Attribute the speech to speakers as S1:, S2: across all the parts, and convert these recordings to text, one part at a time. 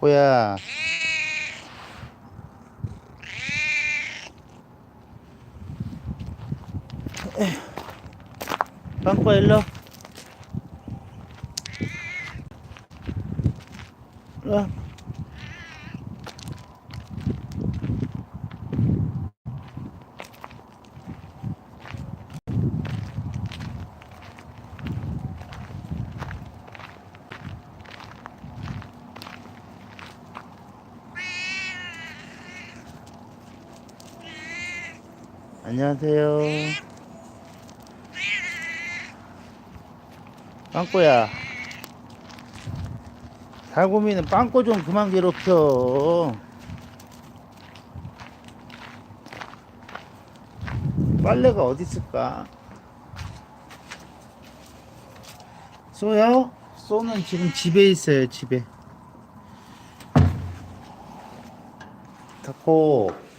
S1: 빵꾸야 일로. 일로. 안녕하세요. 빵꾸야. 달고미는 빵꾸 좀 그만 괴롭혀. 빨래가 어디 있을까? 쏘요? 쏘는 지금 집에 있어요, 집에. 닫고.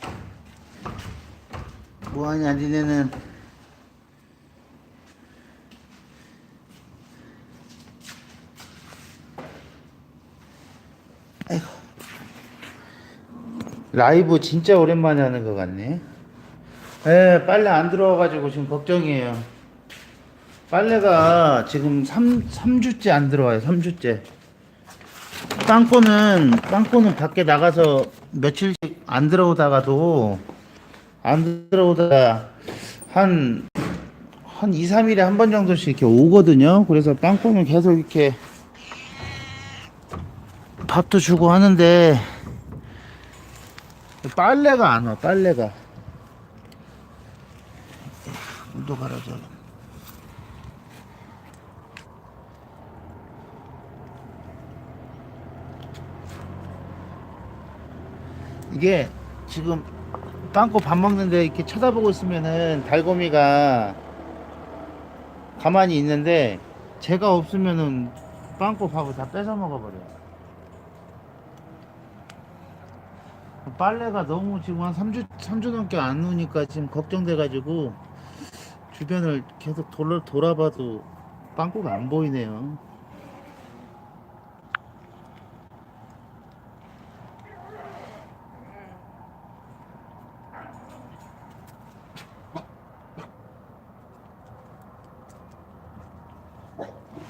S1: 뭐하냐 니네는 아이고. 라이브 진짜 오랜만에 하는 것 같네. 에 빨래 안 들어와가지고 지금 걱정이에요. 빨래가 지금 3, 삼주째 안 들어와요 3주째. 빵꾸는 빵꾸는 밖에 나가서 며칠씩 안 들어오다가도 안 들어오다가 한, 한 2, 3일에 한 번 정도씩 이렇게 오거든요. 그래서 빵꾸는 계속 이렇게 밥도 주고 하는데 빨래가 안 와, 빨래가. 물도 갈아줘. 이게 지금 빵꾸 밥 먹는데 이렇게 쳐다보고 있으면은 달고미가 가만히 있는데 제가 없으면은 빵꾸 밥을 다 뺏어 먹어버려요. 빨래가 너무 지금 한 3주, 3주 넘게 안 오니까 지금 걱정돼가지고 주변을 계속 돌아, 돌아봐도 빵꾸가 안 보이네요.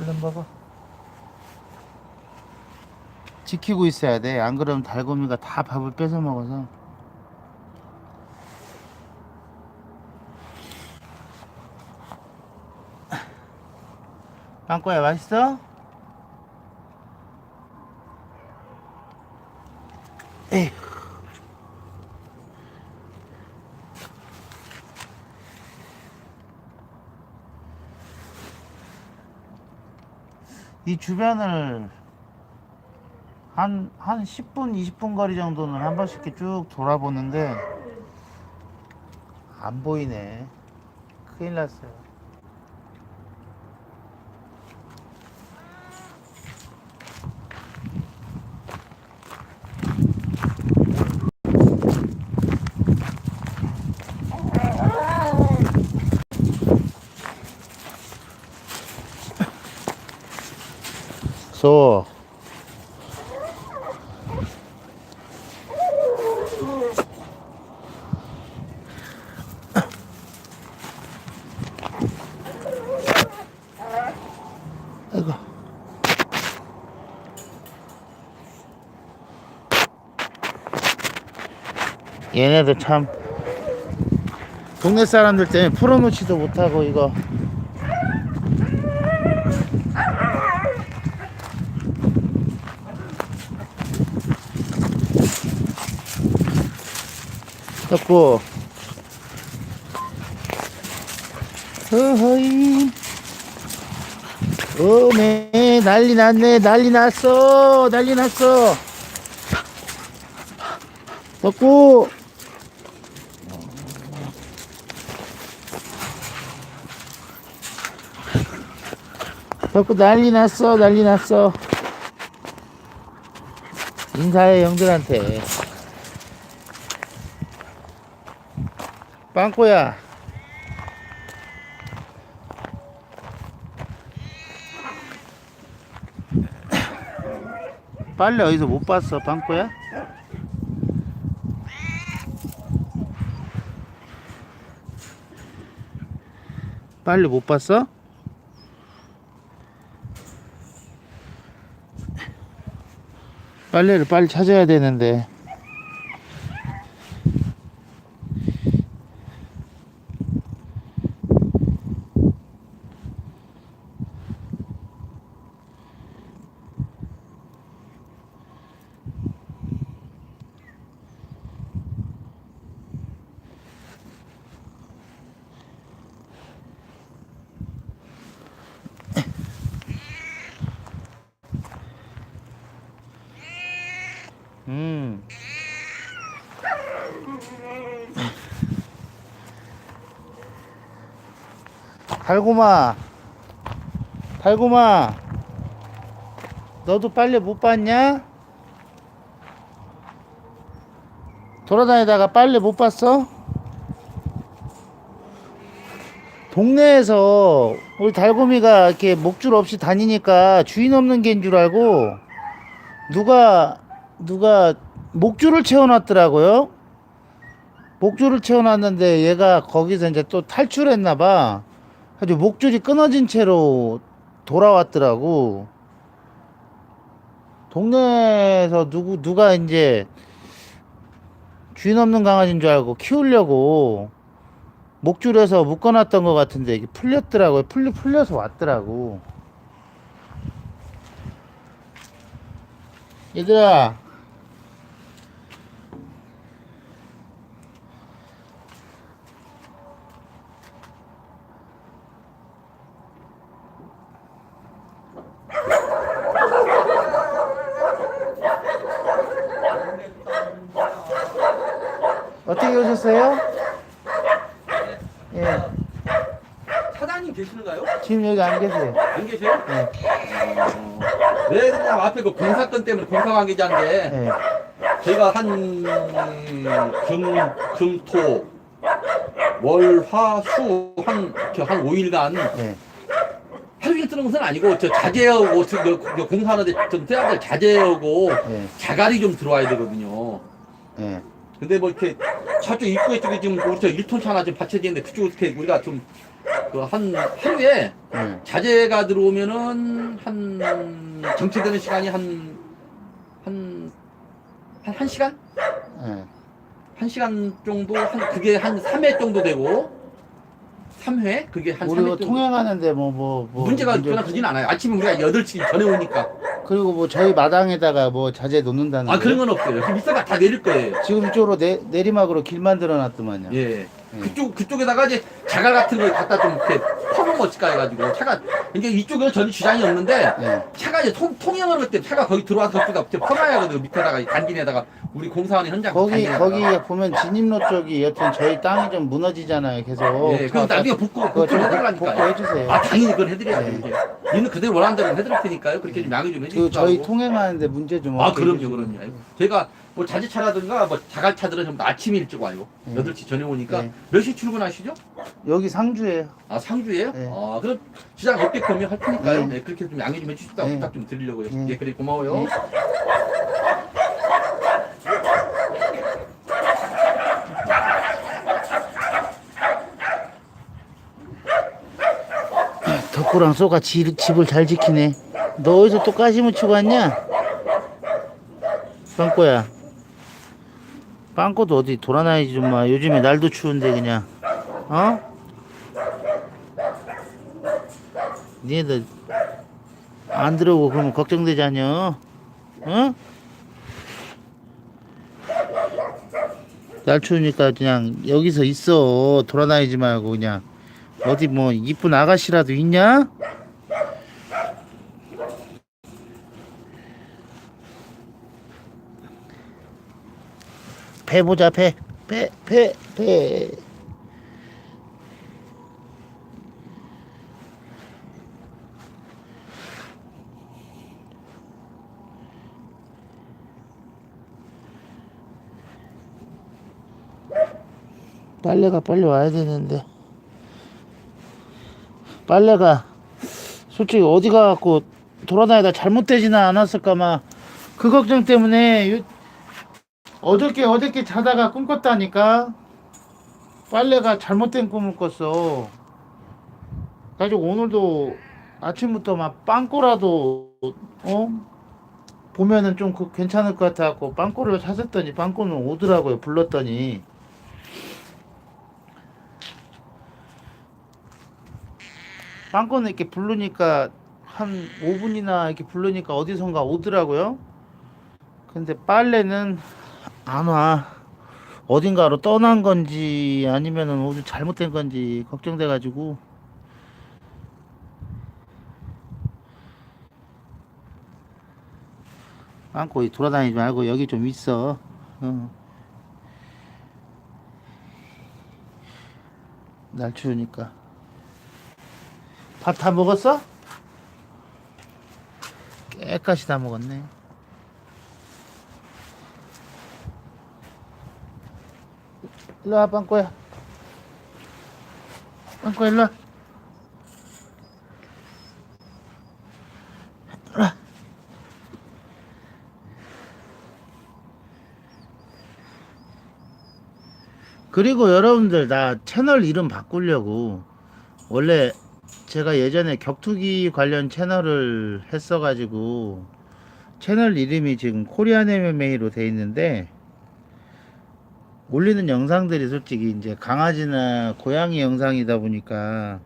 S1: 얼른 먹어. 지키고 있어야 돼. 안 그러면 달고미가 다 밥을 뺏어 먹어서. 빵꼬야 맛있어? 이 주변을 한, 한 10분, 20분 거리 정도는 한 번씩 쭉 돌아보는데 안 보이네. 큰일 났어요. 소. 아이고. 얘네들 참 동네 사람들 때문에 풀어놓지도 못하고 이거 덮고. 어허이. 어메 난리 났네 난리 났어 난리 났어. 덮고. 덮고 난리 났어 난리 났어. 인사해 형들한테 빵꾸야 빨래 어디서 못 봤어 빵꾸야? 빨래 못 봤어? 빨래를 빨리 찾아야 되는데 달고마 달고마 너도 빨래 못 봤냐? 돌아다니다가 빨래 못 봤어? 동네에서 우리 달고미가 이렇게 목줄 없이 다니니까 주인 없는 개인 줄 알고 누가 누가 목줄을 채워놨더라고요. 목줄을 채워놨는데 얘가 거기서 이제 또 탈출했나 봐. 아주 목줄이 끊어진 채로 돌아왔더라고. 동네에서 누구 누가 이제 주인 없는 강아지인 줄 알고 키우려고 목줄에서 묶어놨던 것 같은데 이게 풀렸더라고요. 풀려 풀려서 왔더라고. 얘들아 어떻게 오셨어요? 예,
S2: 사장님 계시는가요?
S1: 지금 여기 안 계세요.
S2: 안 계세요?
S1: 예,
S2: 네, 그냥 앞에 그 공사 건 때문에 공사 관계자인데
S1: 예.
S2: 저희가 한 금, 금, 토, 월, 화, 수, 한, 저한 5일간
S1: 예.
S2: 하루 종일 뜨는 것은 아니고 저 자재하고 저, 저, 저 공사하는데 좀 써야 될 자재하고
S1: 예.
S2: 자갈이 좀 들어와야 되거든요.
S1: 예.
S2: 근데 뭐 이렇게 저쪽 입구에 쪽에 지금 우리 저 1톤 차나 좀 받쳐지는데 그쪽 어떻게 우리가 좀 그 한 하루에
S1: 예.
S2: 자재가 들어오면은 한 정체되는 시간이 한 한 한 한 시간?
S1: 예.
S2: 한 시간 정도 한 그게 한 3회 정도 되고 3회 그게 한 3회
S1: 우리가
S2: 정도
S1: 통행하는데 뭐 뭐 뭐
S2: 문제가
S1: 문제
S2: 전혀 크진 않아요. 아침에 우리가 8시 전에 오니까
S1: 그리고 뭐 저희 마당에다가 뭐 자재 놓는다는
S2: 아 그런? 건 없어요. 그 밑에가 다 내릴 거예요.
S1: 지금 이쪽으로 내, 내리막으로 길 만들어 놨더만요.
S2: 예.
S1: 예.
S2: 그쪽 그쪽에다가 이제 자갈 같은 걸 갖다 좀 이렇게 퍼놓으면 어떨까 해가지고 차가 이제 이쪽에는 전혀 지장이 없는데
S1: 예.
S2: 차가 이제 통, 통행을 할 때 차가 거기 들어와서 그쪽에다 이렇게 퍼놔야 하거든요. 밑에다가 이 간긴에다가 우리 공사원의 현장
S1: 거기
S2: 간긴에다가.
S1: 거기 보면 진입로 쪽이 여튼 저희 땅이 좀 무너지잖아요. 계속.
S2: 예, 그럼 나중에 복구
S1: 그거
S2: 복구
S1: 좀
S2: 해달라니까요.
S1: 복구 해주세요.
S2: 아 당연히 그건 해드려야죠.
S1: 네.
S2: 이제 얘는 그대로 원하는 대로 해드릴 테니까요. 그렇게 좀 양해 좀 해주시고.
S1: 그 저희 통행하는데 문제 좀
S2: 아
S1: 없게
S2: 그럼요,
S1: 해주시고.
S2: 그럼요. 제가 뭐 자재차라든가 뭐 자갈차들은 전부 다 아침 일찍 와요.
S1: 네.
S2: 8시 전에 오니까
S1: 네.
S2: 몇 시 출근하시죠?
S1: 여기 상주예요.
S2: 아 상주예요?
S1: 네.
S2: 아 그럼 시장 몇개 금요 할 테니까요.
S1: 네.
S2: 네. 그렇게 좀 양해 좀 해주시다
S1: 네.
S2: 부탁 좀 드리려고요.
S1: 네.
S2: 예, 그래 고마워요.
S1: 네. 덕구랑 쏘가 집, 집을 잘 지키네. 너 어디서 또 가시 묻히고 왔냐? 빵꼬야. 빵꼬도 어디 돌아다니지 좀 마. 요즘에 날도 추운데 그냥. 어? 니네들 안 들어오고 그러면 걱정되지 않냐? 어? 날 추우니까 그냥 여기서 있어. 돌아다니지 말고 그냥. 어디 뭐 이쁜 아가씨라도 있냐? 배 보자 배. 배, 배, 배. 빨래가 빨리 와야 되는데 빨래가 솔직히 어디 가갖고 돌아다니다 잘못되지는 않았을까마 그 걱정 때문에 요- 어저께 어저께 자다가 꿈 꿨다니까? 빨래가 잘못된 꿈을 꿨어. 가지고 오늘도 아침부터 막 빵꼬라도 어? 보면은 좀 그- 괜찮을 것 같아갖고 빵꼬를 찾았더니 빵꼬는 오더라고요. 불렀더니. 빵꼬는 이렇게 부르니까 한 5분이나 이렇게 부르니까 어디선가 오더라고요. 근데 빨래는 안 와. 어딘가로 떠난 건지 아니면은 어디 잘못된 건지 걱정돼 가지고 안고 돌아다니지 말고 여기 좀 있어. 어. 날 추우니까. 밥 다 먹었어? 깨끗이 다 먹었네. 일로 와, 빵꼬야. 빵꼬 일로 와. 일로 와. 그리고 여러분들 나 채널 이름 바꾸려고 원래 제가 예전에 격투기 관련 채널을 했어가지고 채널 이름이 지금 코리안 MMA로 돼 있는데 올리는 영상들이 솔직히 이제 강아지나 고양이 영상이다 보니까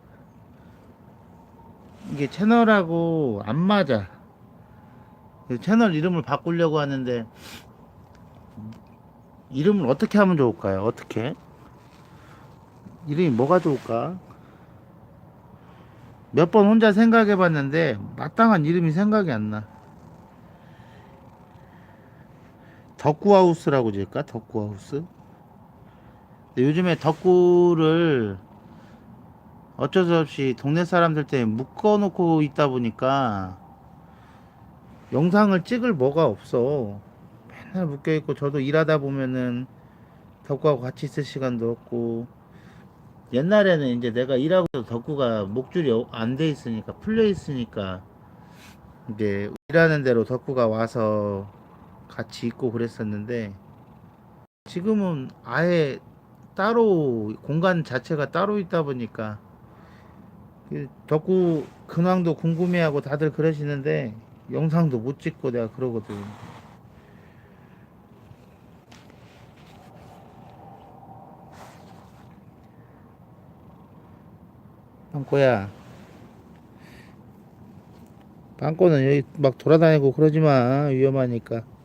S1: 이게 채널하고 안 맞아. 채널 이름을 바꾸려고 하는데 이름을 어떻게 하면 좋을까요? 어떻게? 이름이 뭐가 좋을까? 몇 번 혼자 생각해 봤는데 마땅한 이름이 생각이 안 나. 덕구하우스라고 지을까? 덕구하우스? 근데 요즘에 덕구를 어쩔 수 없이 동네 사람들 때문에 묶어 놓고 있다 보니까 영상을 찍을 뭐가 없어. 맨날 묶여 있고 저도 일하다 보면은 덕구하고 같이 있을 시간도 없고 옛날에는 이제 내가 일하고 덕구가 목줄이 안 돼 있으니까 풀려 있으니까 이제 일하는 대로 덕구가 와서 같이 있고 그랬었는데 지금은 아예 따로 공간 자체가 따로 있다 보니까 그 덕구 근황도 궁금해하고 다들 그러시는데 영상도 못 찍고 내가 그러거든. 빵꼬야. 빵꼬는 여기 막 돌아다니고 그러지 마. 위험하니까.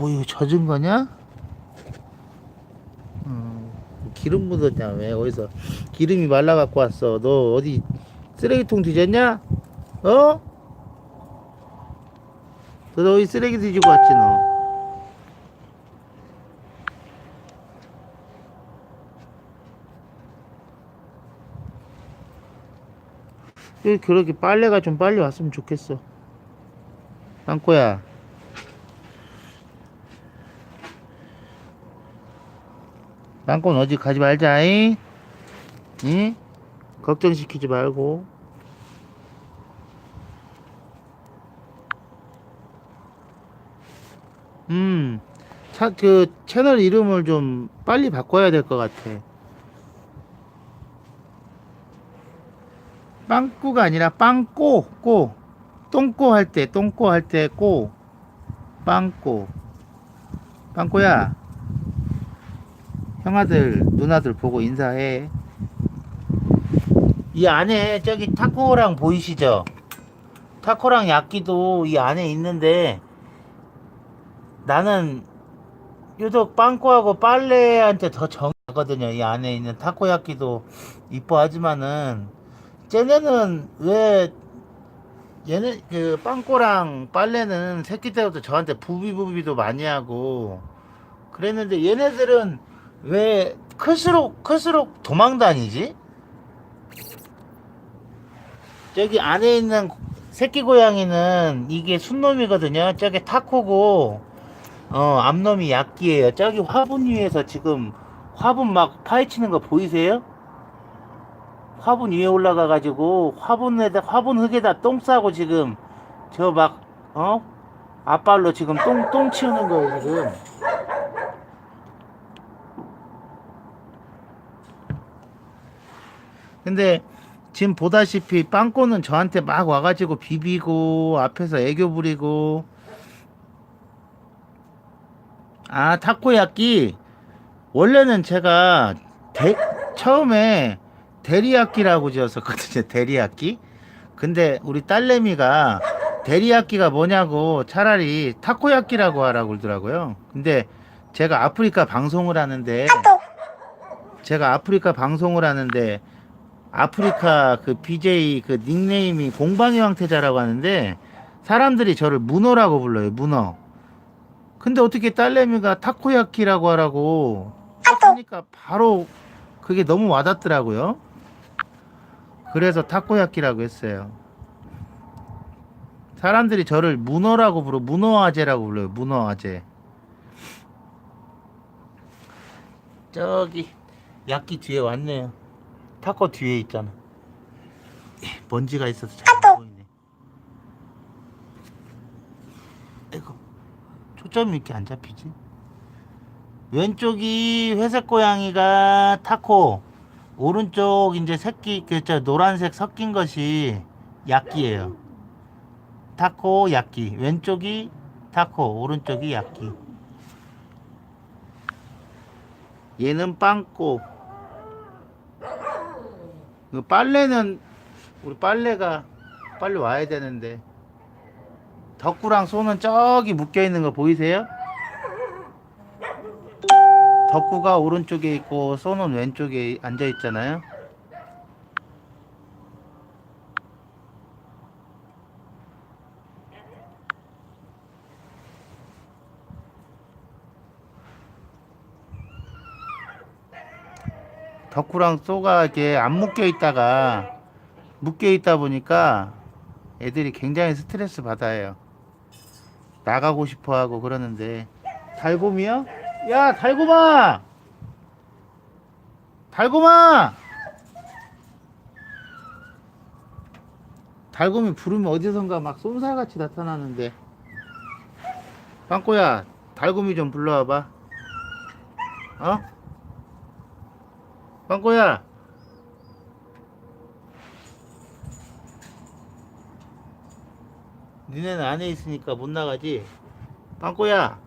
S1: 뭐 이거 젖은 거냐? 음, 기름 묻었냐? 왜 어디서 기름이 말라 갖고 왔어? 너 어디 쓰레기통 뒤졌냐? 어? 너 어디 쓰레기 뒤지고 왔지 너? 왜 그렇게 빨래가 좀 빨리 왔으면 좋겠어. 땅꼬야. 땅콩 어디 가지 말자 잉? 응? 걱정시키지 말고. 음, 차, 그, 채널 이름을 좀 빨리 바꿔야 될 것 같아. 빵꾸가 아니라 빵꼬, 꼬. 똥꼬 할 때, 똥꼬 할 때, 꼬. 빵꼬. 빵꼬야. 형아들 누나들 보고 인사해. 이 안에 저기 타코랑 보이시죠? 타코랑 야끼도 이 안에 있는데 나는 유독 빵꾸하고 빨래한테 더 정하거든요. 이 안에 있는 타코야끼도 이뻐하지만은 쟤네는 왜 얘네 그 빵꼬랑 빨래는 새끼 때부터 저한테 부비부비도 많이 하고 그랬는데 얘네들은 왜 클수록 클수록 도망 다니지? 저기 안에 있는 새끼 고양이는 이게 순놈이거든요. 저게 타코고 어 암놈이 약기예요. 저기 화분 위에서 지금 화분 막 파헤치는 거 보이세요? 화분 위에 올라가 가지고 화분에다 화분 흙에다 똥 싸고 지금 저 막 어? 앞발로 지금 똥 똥 치우는 거예요, 지금. 근데 지금 보다시피 빵꼬는 저한테 막 와가지고 비비고 앞에서 애교 부리고. 아 타코야끼. 원래는 제가 대, 처음에 데리야끼라고 지었었거든요 데리야끼. 근데 우리 딸내미가 데리야끼가 뭐냐고 차라리 타코야끼라고 하라고 그러더라고요. 근데 제가 아프리카 방송을 하는데 제가 아프리카 방송을 하는데 아프리카 그 BJ 그 닉네임이 공방의 황태자라고 하는데 사람들이 저를 문어라고 불러요 문어. 근데 어떻게 딸내미가 타코야키라고 하라고 하니까 바로 그게 너무 와닿더라고요. 그래서 타코야키라고 했어요. 사람들이 저를 문어라고 불러 문어 아재라고 불러요 문어 아재. 저기 야끼 뒤에 왔네요 타코 뒤에 있잖아. 예, 먼지가 있어서 잘 안 보이네. 아이고, 초점이 이렇게 안 잡히지? 왼쪽이 회색 고양이가 타코, 오른쪽 이제 새끼 그저 노란색 섞인 것이 야끼예요. 타코 야끼. 왼쪽이 타코, 오른쪽이 야끼. 얘는 빵꼬. 그 빨래는 우리 빨래가 빨리 와야 되는데 덕구랑 소는 저기 묶여 있는 거 보이세요? 덕구가 오른쪽에 있고 소는 왼쪽에 앉아 있잖아요. 덕후랑 쏘가 이렇게 안 묶여 있다가 묶여 있다 보니까 애들이 굉장히 스트레스 받아요. 나가고 싶어 하고 그러는데 달곰이요? 야 달곰아! 달곰아! 달곰이 부르면 어디선가 막 쏜살같이 나타나는데 빵꼬야 달곰이 좀 불러와봐 어? 빵꼬야. 니네는 안에 있으니까 못 나가지? 빵꼬야.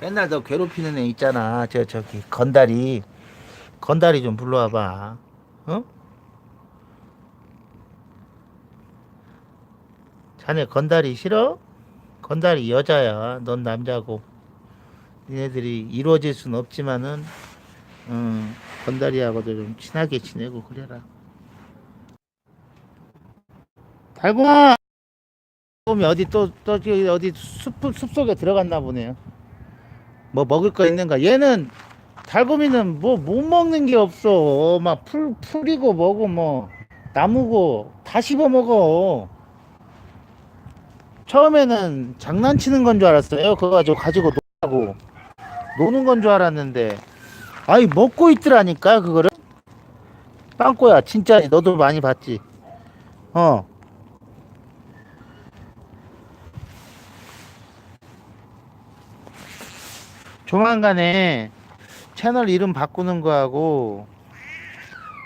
S1: 맨날 너 괴롭히는 애 있잖아. 저 저기 건달이. 건달이 좀 불러와봐. 어? 자네 건달이 싫어? 건달이 여자야. 넌 남자고. 니네들이 이루어질 순 없지만은 음, 건달이하고도 좀 친하게 지내고 그래라. 달곰아! 달곰이 어디 또, 또, 어디 숲, 숲 속에 들어갔나 보네요. 뭐 먹을 거 있는가? 얘는, 달곰이는 뭐 못 먹는 게 없어. 막 풀, 풀이고 뭐고 뭐, 나무고 다 씹어 먹어. 처음에는 장난치는 건 줄 알았어요. 그거 가지고 가지고 놀라고. 노는 건 줄 알았는데, 아이 먹고 있더라니까 그거를. 빵꼬야 진짜. 너도 많이 봤지? 어. 조만간에 채널 이름 바꾸는 거하고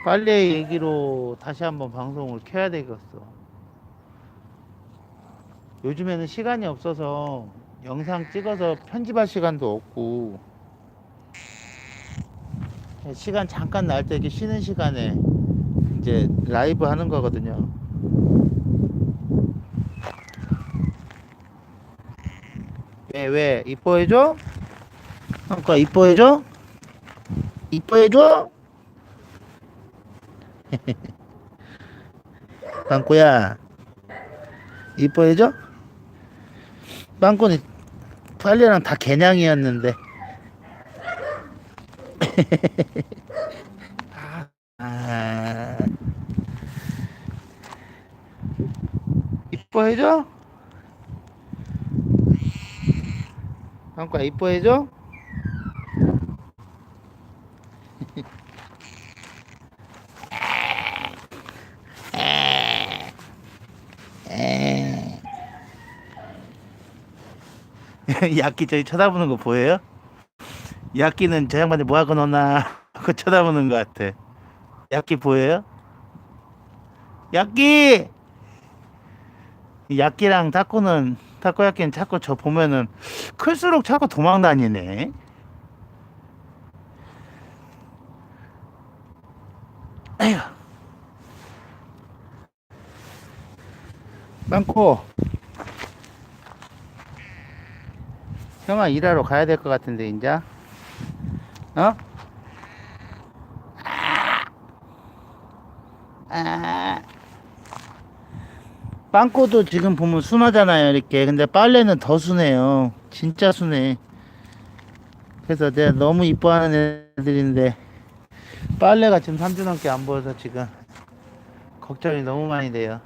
S1: 빨래 얘기로 다시 한번 방송을 켜야 되겠어. 요즘에는 시간이 없어서 영상 찍어서 편집할 시간도 없고 시간 잠깐 날 때 이렇게 쉬는 시간에 이제 라이브 하는 거거든요. 왜, 왜, 이뻐해줘? 아까 이뻐해줘? 이뻐해줘? 빵꾸야, 이뻐해줘? 빵꾸는 빨래랑 다 개냥이었는데. 아, 이뻐해줘? 빵꾸야 이뻐해줘? 야끼 저기 쳐다보는 거 보여요? 야끼는 저 양반이 뭐 하고 노나 하고 쳐다보는 것 같아. 야끼 보여요? 야끼! 야끼랑 타코는 타코야끼는 자꾸 저 보면은 클수록 자꾸 도망 다니네. 에휴. 빵코 형아 일하러 가야 될 것 같은데 인자 어? 아. 빵꼬도 지금 보면 순하잖아요 이렇게 근데 빨래는 더 순해요 진짜 순해 그래서 내가 너무 이뻐하는 애들인데 빨래가 지금 3주 넘게 안 보여서 지금 걱정이 너무 많이 돼요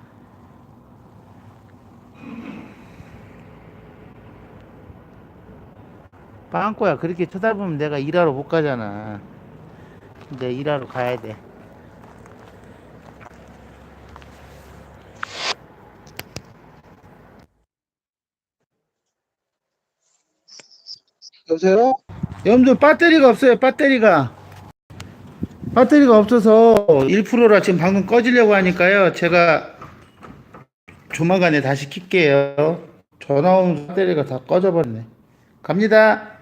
S1: 빵꼬야. 그렇게 쳐다보면 내가 일하러 못 가잖아. 근데 일하러 가야 돼.
S2: 여보세요?
S1: 여러분들 배터리가 없어요 배터리가. 배터리가 없어서 1%라 지금 방금 꺼지려고 하니까요. 제가 조만간에 다시 킬게요. 전화 온 배터리가 다 꺼져 버렸네. 갑니다